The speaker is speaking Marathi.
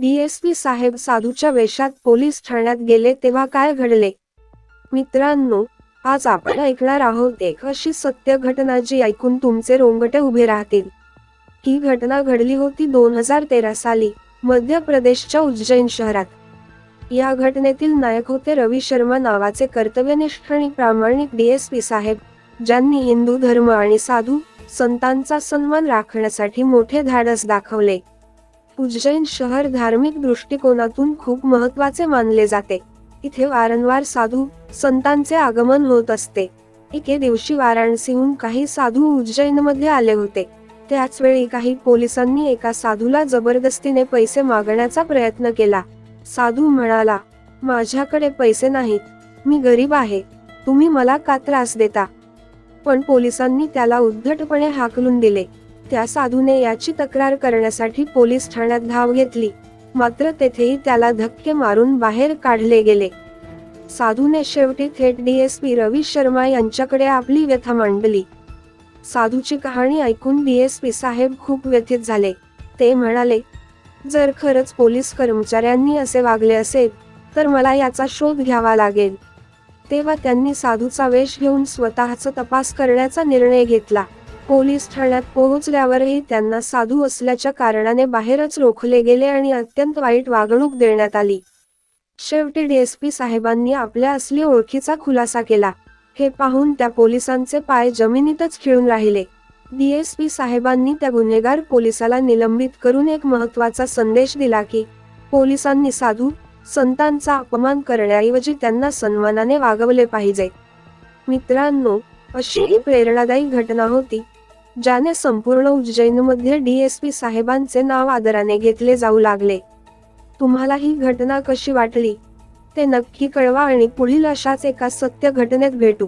डीएसपी साहेब साधूच्या वेशात पोलीस ठाण्यात गेले तेव्हा काय घडले? मित्रांनो आज आपण ऐकणार आहोत एक अशी सत्य घटना जी ऐकून तुमचे रोंगटे उभे राहतील. ही घटना घडली होती दोन हजार तेरा साली मध्य प्रदेशच्या उज्जैन शहरात. या घटनेतील नायक होते रवी शर्मा नावाचे कर्तव्यनिष्ठ आणि प्रामाणिक डीएसपी साहेब ज्यांनी हिंदू धर्म आणि साधू संतांचा सन्मान राखण्यासाठी मोठे धाडस दाखवले. उज्जैन शहर धार्मिक दृष्टिकोनातून खूप महत्त्वाचे मानले जाते. इथे वारंवार साधू संतांचे आगमन होत असते. एके दिवशी वाराणसीहून काही साधू उज्जैनमध्ये आले होते. त्याच वेळी काही पोलिसांनी एका साधूला जबरदस्तीने पैसे मागण्याचा प्रयत्न केला. साधू म्हणाला माझ्याकडे पैसे नाहीत. मी गरीब आहे. तुम्ही मला का त्रास देता? पण पोलिसांनी त्याला उद्धटपणे हाकलून दिले. त्या साधूने याची तक्रार करण्यासाठी पोलीस ठाण्यात धाव घेतली. मात्र तेथेही त्याला धक्के मारून बाहेर काढले गेले. साधूने शेवटी थेट डीएसपी रवी शर्मा यांच्याकडे आपली व्यथा मांडली. साधूची कहाणी ऐकून डीएसपी साहेब खूप व्यथित झाले. ते म्हणाले जर खरंच पोलीस कर्मचाऱ्यांनी असे वागले असेल तर मला याचा शोध घ्यावा लागेल. तेव्हा त्यांनी साधूचा वेश घेऊन स्वतःचा तपास करण्याचा निर्णय घेतला. पोलीस ठाण्यात पोहोचल्यावरही त्यांना साधू असल्याच्या कारणाने बाहेरच रोखले गेले आणि अत्यंत वाईट वागणूक देण्यात आली. शेवटी डीएसपी साहेबांनी आपल्या असली ओळखीचा खुलासा केला. हे पाहून त्या पोलिसांचे पाय जमिनीतच खिळून राहिले. डीएसपी साहेबांनी त्या गुन्हेगार पोलिसाला निलंबित करून एक महत्त्वाचा संदेश दिला की पोलिसांनी साधू संतांचा अपमान करण्याऐवजी त्यांना सन्मानाने वागवले पाहिजे. मित्रांनो अशी ही प्रेरणादायी घटना होती. ज्याने संपूर्ण उज्जैनमध्ये डीएसपी साहेबांचे नाव आदराने घेतले जाऊ लागले. तुम्हाला ही घटना कशी वाटली? ते नक्की कळवा आणि पुढील अशाच एका सत्य घटनेत भेटू.